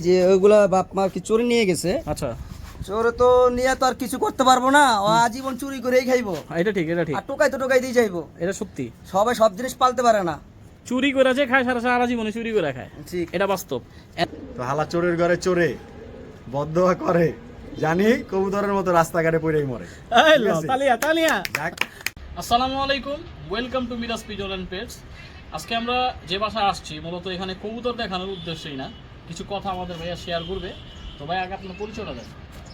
যে ওইগুলা বাপ মা কি চুরি নিয়ে গেছে? আচ্ছা। চোরে তো নিয়ে তো আর কিছু করতে পারব না ও আজীবন চুরি করেই খাইবো। এটা ঠিক এটা ঠিক। আর টোকাই তো টোকাই দিয়ে যাইবো। এটা সত্যি। সবাই সব জিনিস পালতে পারে না। চুরি করে যে খায় সারা সারা জীবনে চুরি করে খায়। ঠিক। এটা বাস্তব। তো হালা চোরের ঘরে চোরে বদ্ধ করে জানি কবুতরের মতো রাস্তাঘাটে পড়েই মরে? তালিয়া তালিয়া। আসসালামু আলাইকুম welcome to Miraj pigeon and pets. আজকে আমরা যে বাসায় আসছি মূলত এখানে কবুতর দেখানোর উদ্দেশ্যই না। কিছু কথা আমাদের ভাইয়া শেয়ার করবে। তো ভাই আগে আপনার পরিচয়টা দেন।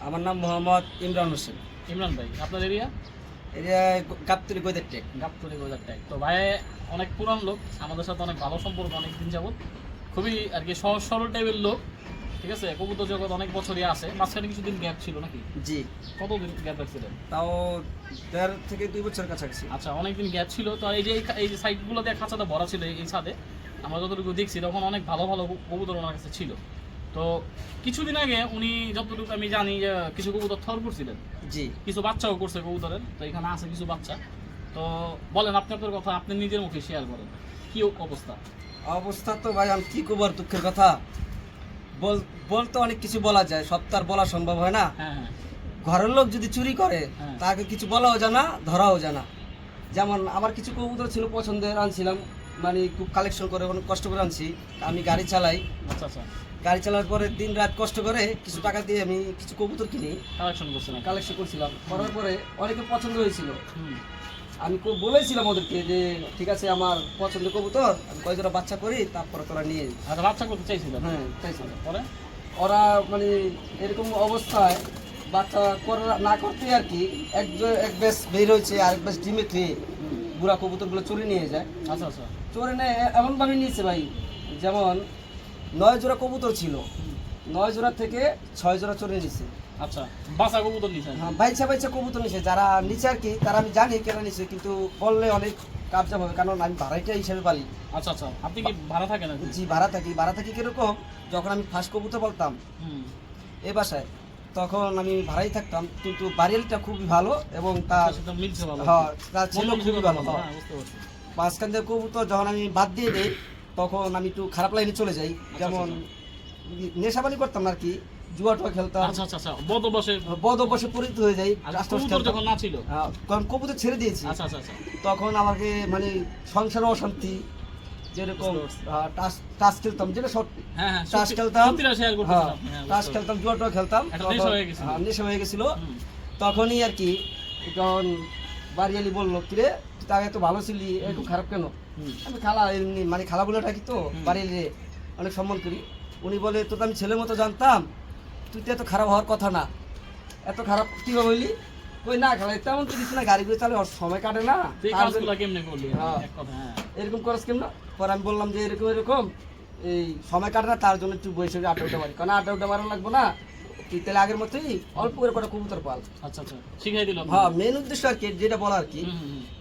আমার নাম মোহাম্মদ ইমরান হোসেন। ইমরান ভাই আপনার এরিয়া এটা গাবতলি কৈদের টেক গাবতলি বাজার ট্যাগ। তো ভাই অনেক পুরান লোক আমাদের সাথে অনেক ভালো সম্পর্ক অনেক দিন যাবত খুবই আর কি সহজ সরল টাইপের লোক ঠিক আছে? কবুতর জগৎ অনেক বছরই আছে। মাঝখানে কিছুদিন গ্যাপ ছিল নাকি? জি। কতদিন গ্যাপ রাখছিলেন তাও দেড় থেকে দুই বছর কাছাকাছি। আচ্ছা অনেকদিন গ্যাপ ছিল। তো এই যে এই- এই যে সাইডগুলো দিয়ে খাঁচাটা ভরা ছিল এই ছাদে আমরা যতটুকু দেখছি তখন অনেক ভালো ভালো কবুতর ওনার কাছে ছিল। তো কিছুদিন আগে উনি যতটুকু আমি জানি যে কিছু কবুতর থর করছিলেন। জি। কিছু বাচ্চাও করছে কবুতরের তো এখানে আছে কিছু বাচ্চা। তো বলেন আপনি আপনার কথা আপনি নিজের মুখে শেয়ার করেন। কি অবস্থা? অবস্থা তো ভাই আমি কি করব আর দুঃখের কথা? বল বলতে অনেক কিছু বলা যায় সব তো আর বলা সম্ভব হয় না। হ্যাঁ হ্যাঁ। ঘরের লোক যদি চুরি করে হ্যাঁ। তাকে কিছু বলাও জানা ধরাও জানা যেমন আমার কিছু কবুতর ছিল পছন্দের আনছিলাম। মানে খুব কালেকশন করে অনেক কষ্ট করে আনছি। আমি গাড়ি চালাই। আচ্ছা আচ্ছা। গাড়ি চালানোর পরে দিন রাত কষ্ট করে কিছু টাকা দিয়ে আমি কিছু কবুতর কিনি। কালেকশন আপনি। কালেকশন করছিলাম। করার পরে অনেকে পছন্দ হয়েছিল। আমি বলেছিলাম ওদেরকে যে ঠিক আছে আমার পছন্দ কবুতর আমি কয়েকজোড়া বাচ্চা করি তারপরে তোরা নিয়ে। আচ্ছা বাচ্চা করতে চাইছিলেন? হ্যাঁ চাইছিল পরে ওরা মানে এরকম অবস্থায় বাচ্চা করা না করতে আর কি এক এক বেশ বের হয়েছে আর এক বেশ ডিমে খেয়ে। বুড়া কবুতরগুলো চুরি নিয়ে যায়। আচ্ছা আচ্ছা। চোরে নিয়ে এমনভাবে নিয়েছে ভাই যেমন নয় জোড়া কবুতর ছিল নয় জোড়া থেকে ছয় জোড়া চোরে নিছে। আচ্ছা বাচ্চা কবুতর নিছেন হ্যাঁ বাইচা বাইচা কবুতর নিছে যারা নিচে আর কি তারা আমি জানি কেন নিছে কিন্তু বললে অনেক কাবজা হবে কারণ আমি ভাড়াইটা হিসেবে পালি। আচ্ছা আচ্ছা আপনি কি ভাড়া থাকেন নাকি জি ভাড়া থাকি ভাড়া থাকি কীরকম যখন আমি ফার্স্ট কবুতর বলতাম এ বাসায় তখন আমি ভাড়াই থাকতাম কিন্তু বাড়িয়ালটা খুবই ভালো এবং তার ভালো। হ্যাঁ তার ছিল খুবই ভালো। হ্যাঁ। হ্যাঁ মাঝখান থেকে কবুতর যখন আমি বাদ দিয়ে দিই তখন আমি একটু খারাপ লাইনে চলে যাই যেমন নেশাবানি করতাম আর কি জুয়া টুয়া খেলতাম। আচ্ছা আচ্ছা আচ্ছা বদ বসে বদ অভ্যাসে পরিণত হয়ে যাই আচ্ছা, কবুতর যখন না ছিল? কারণ কবুতর ছেড়ে দিয়েছি। আচ্ছা আচ্ছা আচ্ছা। তখন আমাকে মানে সংসারে অশান্তি যেরকম টাস খেলতাম যেটা হ্যাঁ হ্যাঁ টাস খেলতাম। সত্যিটা হ্যাঁ খেলতাম জুয়া টুয়া খেলতাম। নেশা হয়ে গেছিল। তখনই আর কি যখন বাড়িয়ালি বলল কিরে তুই তো আগে তো ভালো ছিলি একটু খারাপ কেন? আমি খালা এমনি মানে খালা বলে ডাকি তো। বাড়িয়ালি অনেক সম্মান করি। উনি বলে তো আমি ছেলের মতো জানতাম তুই তো এত খারাপ হওয়ার কথা না। এত খারাপ কীভাবে বললি কই না খালা তেমন তো কিছু না গাড়ি করে চালে সময় কাটে না। এরকম করস কেমন? পরে আমি বললাম যে এরকম এরকম। এই সময় কাটে না তার জন্য একটু বসে আটা উঠে মারি। কারণ আটা উঠে মারা লাগবো না। তুই তাহলে আগের মতোই অল্প করে কটা কবুতর পাল। আচ্ছা আচ্ছা। শিখাই দিলাম। হ্যাঁ মেন উদ্দেশ্য আর কি যেটা বলা আর কি।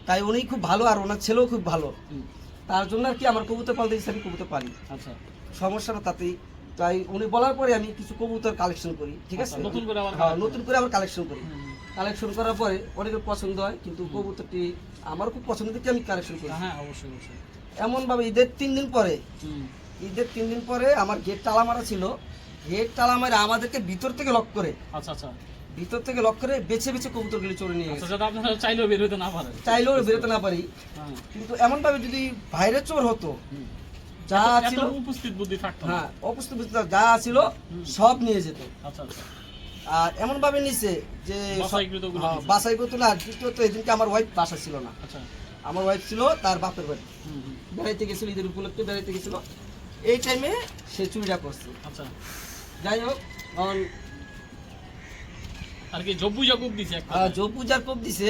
তাই উনি খুব ভালো আর ওনার ছেলেও খুব ভালো। তার জন্য আর কি আমার কবুতর পালতে দিচ্ছে আমি কবুতর পালি। আচ্ছা। সমস্যা না তাতেই। তাই উনি বলার পরে আমি কিছু কবুতর কালেকশন করি ঠিক আছে? আচ্ছা, নতুন করে হ্যাঁ নতুন করে আবার কালেকশন করি। কালেকশন করার পরে অনেকের পছন্দ হয় কিন্তু কবুতরটি আমার খুব পছন্দ থেকে আমি কালেকশন করি। হ্যাঁ অবশ্যই অবশ্যই। এমনভাবে ঈদের তিন দিন পরে ঈদের তিন দিন পরে আমার গেট তালা মারা ছিল। গেট তালা মারে আমাদেরকে ভিতর থেকে লক করে আচ্ছা আচ্ছা। ভিতর থেকে লক করে বেছে বেছে কবুতরগুলি চড়ে নিয়ে আচ্ছা গেছে। যাতে আপনারা চাইলেও বের হতে না পারেন চাইলেও বেরোতে না পারি। হ্যাঁ। কিন্তু এমনভাবে যদি বাইরে চোর হতো যা ছিল উপস্থিত বুদ্ধি থাকতো হ্যাঁ উপস্থিত যা ছিল সব নিয়ে যেত। আচ্ছা আচ্ছা। আর এমন ভাবে নিছে যে বাছাইকৃতগুলো হ্যাঁ, না আর দ্বিতীয়ত এদিনকে আমার ওয়াইফ বাসা ছিল না। আচ্ছা। আমার ওয়াইফ ছিল তার বাপের বাড়ি। বেড়াইতে গেছিল ঈদের উপলক্ষে বেড়াইতে গেছিল। এই টাইমে সে চুরিটা করছে। আচ্ছা। যাই হোক এখন আর কি দিছে কোপ দিছে।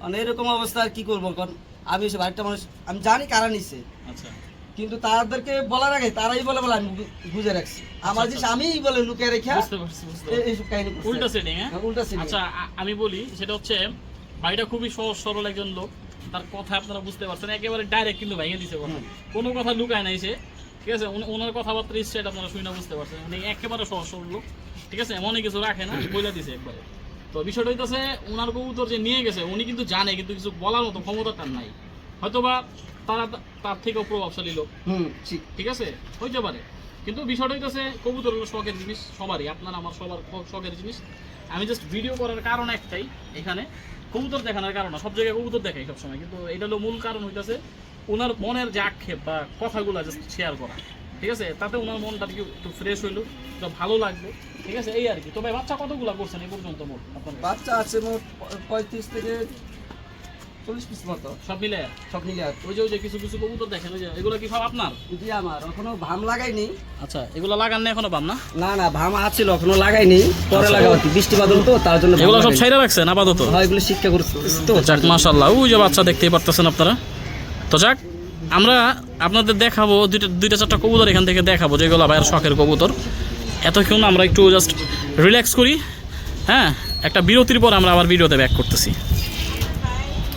মানে এরকম অবস্থা আর কি করব কারণ আমি এসে বাড়িটা মানুষ আমি জানি কারা নিছে। আচ্ছা। কিন্তু তাদেরকে বলার আগে তারাই বলে বলে আমি বুঝে রাখছি। আমার জিনিস আমিই বলে লুকিয়ে রেখে। এইসব কাহিনী উল্টা সেটিং হ্যাঁ? হ্যাঁ, উল্টা setting। আচ্ছা আমি বলি সেটা হচ্ছে ভাইটা খুবই সহজ সরল একজন লোক। তার কথা আপনারা বুঝতে পারছেন একেবারে ডাইরেক্ট কিন্তু ভাইয়া দিছে কথা। কোনো কথা লুকায় নাই সে ঠিক আছে? ওনার কথাবার্তা স্ট্রেট আপনারা শুনে বুঝতে পারছেন। উনি একেবারে সহজ সরল লোক ঠিক আছে? এমনই কিছু রাখে না বলে দিছে একবারে। তো বিষয়টা হইতেছে ওনার কবুতর যে নিয়ে গেছে উনি কিন্তু জানে কিন্তু কিছু বলার মতো ক্ষমতা তার নাই। হয়তোবা তারা তার থেকেও প্রভাবশালী লোক। হুম ঠিক। ঠিক আছে? হইতে পারে। কিন্তু বিষয়টা হইতেছে কবুতর হলো শখের জিনিস সবারই আপনার আমার সবার শখের জিনিস। আমি জাস্ট ভিডিও করার কারণ একটাই এখানে, কবুতর দেখানোর কারণ সব জায়গায় কবুতর দেখাই সবসময়, কিন্তু এটা হলো মূল কারণ হইতেছে ওনার মনের যে আক্ষেপ বা কথাগুলো জাস্ট শেয়ার করা, ঠিক আছে? তাতে ওনার মনটা কি একটু ফ্রেশ হইল একটু ভালো লাগল ঠিক আছে? এই আর কি। তবে বাচ্চা কতগুলো করছেন এই পর্যন্ত মোট বাচ্চা আছে মোট পঁয়ত্রিশ থেকে চল্লিশ পিস মতো। সব মিলে? সব মিলে ওই যে ওই যে কিছু কিছু কবুতর দেখেন ওই যে এগুলো কি সব আপনার? জি আমার। এখনও ভাম লাগাইনি। আচ্ছা এগুলো লাগান না এখনও পাম না? না না ভাম আছিল এখনও লাগাইনি। পরে লাগাবো বৃষ্টি বাদল তো তার জন্য ভাম এগুলো সব। ছাইরা রাখছেন আপাতত? হয় এগুলো শিক্ষা করতে তো। যাক মাশাল্লাহ ওই যে বাচ্চা দেখতেই পারতেছেন আপনারা। তো যাক আমরা আপনাদের দেখাবো দুইটা দুইটা চারটা কবুতর এখান থেকে দেখাবো যেগুলো ভাইয়ের শখের কবুতর। এতক্ষণ আমরা একটু জাস্ট রিল্যাক্স করি। হ্যাঁ একটা বিরতির পর আমরা আবার ভিডিওতে ব্যাক করতেছি।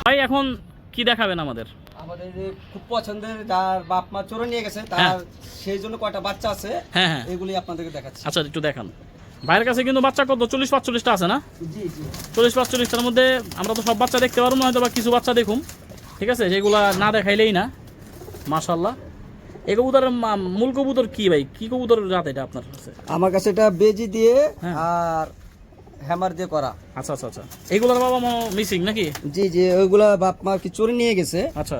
ভাই এখন কি দেখাবেন আমাদের? আমাদের যে খুব পছন্দের যার বাপ মা চোরে নিয়ে গেছে তার হ্যাঁ। সেই জন্য কয়টা বাচ্চা আছে হ্যাঁ হ্যাঁ। এগুলি আপনাদেরকে দেখাচ্ছি। আচ্ছা একটু দেখান। ভাইয়ের কাছে কিন্তু বাচ্চা কত? চল্লিশ পাঁচচল্লিশটা আছে না? চল্লিশ পাঁচচল্লিশটার মধ্যে আমরা তো সব বাচ্চা দেখতে পারব না হয়তো বা কিছু বাচ্চা দেখুন ঠিক আছে? যেগুলা না দেখাইলেই না। মাশাল্লাহ এই কবুতরের মা- মূল কবুতর কি ভাই? কি কবুতরের জাত এটা আপনার কাছে? আমার কাছে এটা বেজি দিয়ে হ্যাঁ। আর হ্যামার দিয়ে করা। আচ্ছা আচ্ছা আচ্ছা। এইগুলোর বাবা মা মিসিং নাকি? জি জি ওইগুলা বাপ মা কি চুরি নিয়ে গেছে? আচ্ছা।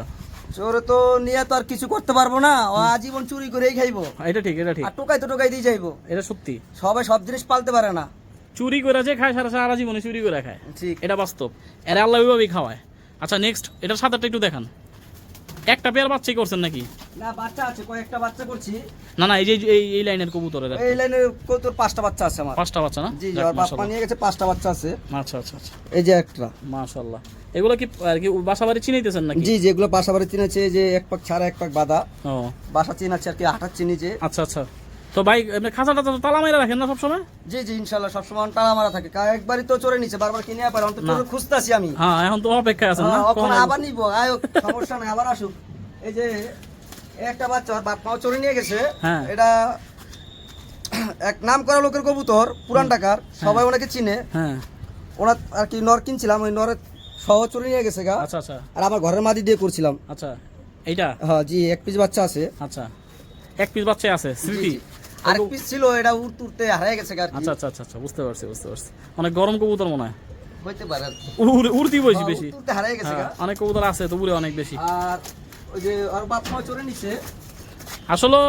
চোরে তো নিয়ে তো আর কিছু করতে পারব না। ও আজীবন চুরি করেই খাইবো। এটা ঠিক এটা ঠিক। আর টোকাই তো টোকাই দিয়ে যাইবো। এটা সত্যি। সবাই সব জিনিস পালতে পারে না। চুরি করে যে খায় সারা সারা জীবনে চুরি করে খায়। ঠিক। এটা বাস্তব। এরা আল্লাহ ওইভাবেই খাওয়ায়। আচ্ছা নেক্সট এটার সাথে একটু দেখান। একটা পেয়ার বাচ্চাই করছেন নাকি? না বাচ্চা আছে কয়েকটা বাচ্চা করছি। না না এই যে এই এই লাইনের কবুতরের এই লাইনের কবুতর পাঁচটা বাচ্চা আছে আমার। পাঁচটা বাচ্চা না? জি জি আর বাপ নিয়ে গেছে পাঁচটা বাচ্চা আছে। আচ্ছা আচ্ছা আচ্ছা। এই যে একটা। মাশাআল্লাহ। এগুলো কি আর কি বাসাবাড়ি চিনাইতেছেন নাকি? জি যেগুলো বাসা বাড়ি চিনেছে যে এক পাক ছাড়া এক পাক বাদা। ও। বাসা চিনাচ্ছে আর কি আটা চিনি যে। আচ্ছা আচ্ছা। তো ভাই এমনি খাঁচা টাচা তো তালা মেরে রাখেন না সবসময়? জি জি ইনশাল্লাহ সবসময় টানা মারা থাকে। একবারই তো চড়ে নিছে বারবার কিনে পারে অন্ত চোরে খুঁজতেছি আমি। হ্যাঁ এখন তো অপেক্ষায় আছেন না হ্যাঁ, কখন- আবার নিব আয় সমস্যা নাই আবার আসুক। এই যে একটা বাচ্চা বাপ মাও নিয়ে গেছে হ্যাঁ। এটা এক নাম করা লোকের কবুতর পুরান টাকার সবাই ওনাকে চিনে। হ্যাঁ। ওরা আর কি নর কিনছিলাম ওই নরের সহ চড়ে নিয়ে গেছে গা। আচ্ছা আচ্ছা। আর আমার ঘরের মাদি দিয়ে করছিলাম। আচ্ছা এইটা? হ্যাঁ জি এক পিস বাচ্চা আছে। আচ্ছা এক পিস বাচ্চা আছে স্মৃতি। আর পিস ছিল এটা উড়তে উড়তে হারিয়ে গেছে আর আচ্ছা আচ্ছা আচ্ছা আচ্ছা বুঝতে পারছি বুঝতে পারছি। অনেক গরম কবুতর মনে হয়। হইতে পারে। উড়- উড়তি বেশি হ্যাঁ, বেশি। উড়তে হারিয়ে গেছে হ্যাঁ, অনেক কবুতর আছে তো উড়ে অনেক বেশি। আর ওই যে আর বাপ মা চড়ে নিছে। আসলে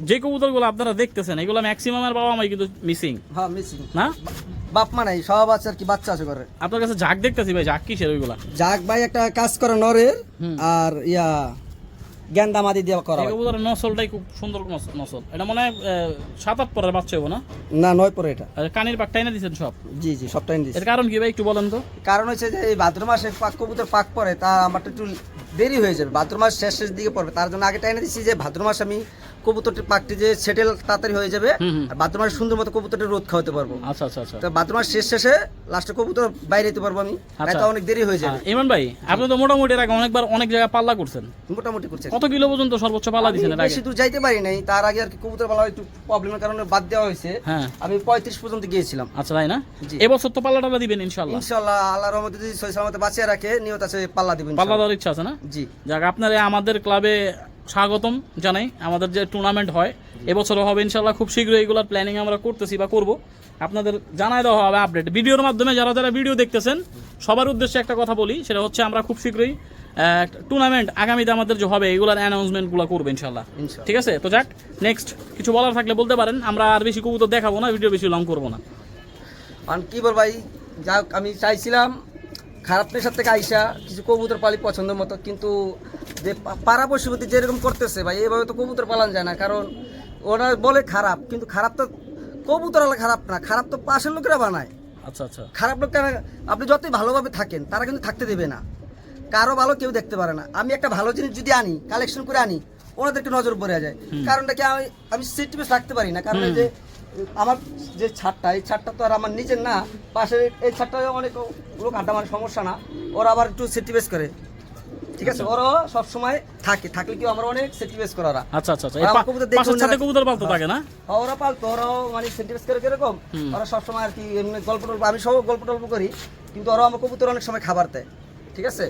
যে কবুতরগুলো আপনারা দেখতেছেন এগুলো ম্যাক্সিমামের বাবা মাই কিন্তু মিসিং হ্যাঁ মিসিং না? বাপ মা নাই সব আছে আর কি বাচ্চা আছে ঘরে। আপনার কাছে ঝাঁক দেখতেছি ভাই ঝাঁক কিসের ওইগুলা? যাক ভাই একটা কাজ করে নরের। আর ইয়া গেন্দা মাদি দিয়ে করা হয়। কবুতরের নসলটাই খুব সুন্দর নস- নসল। এটা মনে হয় সাত আট পরের বাচ্চা হব না? না নয় পরে এটা। আর কানির পাক টাইনা দিয়েছেন সব? জি জি সবটাই দিয়েছি এর কারণ কি ভাই একটু বলেন তো। কারণ হচ্ছে যে এই ভাদ্র মাসে পাক কবুতর পাক পরে তা আমার একটু দেরি হয়ে যাবে। ভাদ্র মাস শেষ শেষ দিকে পড়বে। তার জন্য আগে টাইনে দিচ্ছি যে ভাদ্র মাস আমি কবুতরটির পাকটি যে সেটেল তাড়াতাড়ি হয়ে যাবে। আর ভাদ্র মাসে সুন্দর মতো কবুতরটি রোদ খাওয়াতে পারব। আচ্ছা আচ্ছা আচ্ছা। তো ভাদ্র মাস শেষ শেষে লাস্টে কবুতর বাইরে যেতে পারব আমি। আচ্ছা। তাই অনেক দেরি হয়ে যাবে। আহ, ইমরান ভাই আপনি তো মোটামুটি এর আগে অনেকবার অনেক জায়গায় পাল্লা করছেন। মোটামুটি করছে। কত কিলো পর্যন্ত সর্বোচ্চ পাল্লা দিচ্ছেন এর আগে? বেশি দূর যাইতে পারি নাই। তার আগে আর কি কবুতর পালা একটু প্রবলেমের কারণে বাদ দেওয়া হয়েছে। হ্যাঁ। আমি পঁয়ত্রিশ পর্যন্ত গিয়েছিলাম। আচ্ছা তাই না। এবছর তো পাল্লা টাল্লা দিবেন ইনশাল্লাহ ইনশাল্লাহ আল্লাহর রহমতে যদি সহি সালামতে বাঁচিয়ে রাখে নিয়ত আছে পাল্লা দিবেন পাল্লা দেওয়ার ইচ্ছা আছে না? জি। যাক আপনারা আমাদের ক্লাবে স্বাগতম জানাই। আমাদের যে টুর্নামেন্ট হয় এবছরও হবে ইনশাল্লাহ খুব শীঘ্রই এগুলোর প্ল্যানিং আমরা করতেছি বা করব। আপনাদের জানাই দেওয়া হবে আপডেট ভিডিওর মাধ্যমে যারা যারা ভিডিও দেখতেছেন সবার উদ্দেশ্যে একটা কথা বলি সেটা হচ্ছে আমরা খুব শীঘ্রই টুর্নামেন্ট আগামীতে আমাদের যে হবে এগুলোর অ্যানাউন্সমেন্টগুলো করব ইনশাল্লাহ ঠিক আছে? তো যাক নেক্সট কিছু বলার থাকলে বলতে পারেন। আমরা আর বেশি কবুতর দেখাবো না ভিডিও বেশি লং করব না। কি বল ভাই? যাক আমি চাইছিলাম খারাপ পেশার থেকে আইসা কিছু কবুতর পালি পছন্দ মতো কিন্তু যে পাড়া পশুপতি যেরকম করতেছে ভাই এভাবে তো কবুতর পালান যায় না কারণ ওরা বলে খারাপ কিন্তু খারাপ তো কবুতর আলা খারাপ না খারাপ তো পাশের লোকেরা বানায়। আচ্ছা আচ্ছা। খারাপ লোক কেন আপনি যতই ভালোভাবে থাকেন তারা কিন্তু থাকতে দেবে না। কারও ভালো কেউ দেখতে পারে না। আমি একটা ভালো জিনিস যদি আনি কালেকশন করে আনি ওনাদেরকে নজর পড়ে যায়। কারণটা কি আমি আমি সেট রাখতে পারি না? কারণ যে আমার যে ছাদটা এই ছাদটা তো আর আমার নিজের না পাশে এই ছাদটা অনেক লোক আড্ডা মানে সমস্যা না। ওরা আবার একটু সেফটি বেস করে। ঠিক আছে? ওরা সব সময় থাকে থাকলে কি আমরা অনেক সেফটি বেস করে ওরা। আচ্ছা আচ্ছা আচ্ছা। কবুতর পাশের পালতো থাকে না? হ্যাঁ, ওরা পালতো মানে সেন্টিমেন্স করে কীরকম। ওরা সবসময় আর কি এমনি গল্প টল্প আমি সব গল্প টল্প করি কিন্তু ওরাও আমার কবুতর অনেক সময় খাবার দেয়। ঠিক আছে?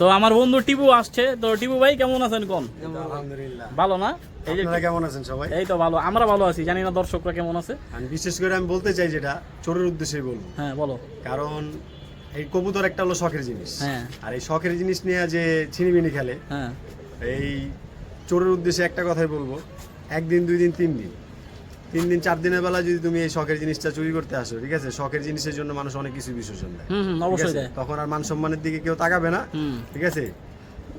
তো আমার বন্ধু টিপু আসছে। তো টিপু ভাই কেমন আছেন কোন? আলহামদুলিল্লাহ। ভালো না? এই যে কেমন আছেন সবাই? এই তো ভালো আমরা ভালো আছি জানি না দর্শকরা কেমন আছে। আমি বিশেষ করে আমি বলতে চাই যেটা চোরের উদ্দেশ্যে বলব। হ্যাঁ বলো। কারণ এই কবুতর একটা হলো শখের জিনিস। হ্যাঁ। আর এই শখের জিনিস নিয়ে যে ছিনিমিনি খেলে হ্যাঁ। এই চোরের উদ্দেশ্যে একটা কথাই বলব একদিন দুই দিন তিন দিন। তিন দিন চার দিনের বেলা যদি তুমি এই শখের জিনিসটা চুরি করতে আসো ঠিক আছে? শখের জিনিসের জন্য মানুষ অনেক কিছু বিসর্জন দেয়। তখন আর মান সম্মানের দিকে কেউ তাকাবে না। ঠিক আছে?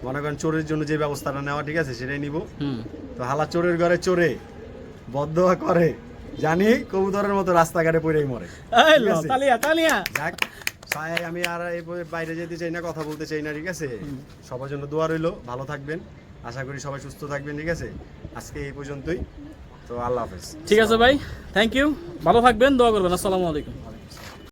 মনে করেন চোরের জন্য যে ব্যবস্থাটা নেওয়া ঠিক আছে সেটাই নিব। হুম। তো হালা চোরের ঘরে চোরে বদ্ধ করে জানি কবুতরের মতো রাস্তাঘাটে পড়েই মরে। যাক আমি আর এই বাইরে যেতে চাই না কথা বলতে চাই না ঠিক আছে? সবার জন্য দোয়া রইল ভালো থাকবেন। আশা করি সবাই সুস্থ থাকবেন ঠিক আছে? আজকে এই পর্যন্তই। তো আল্লাহ হাফেজ। ঠিক আছে ভাই থ্যাংক ইউ ভালো থাকবেন দোয়া করবেন আসসালামু আলাইকুম।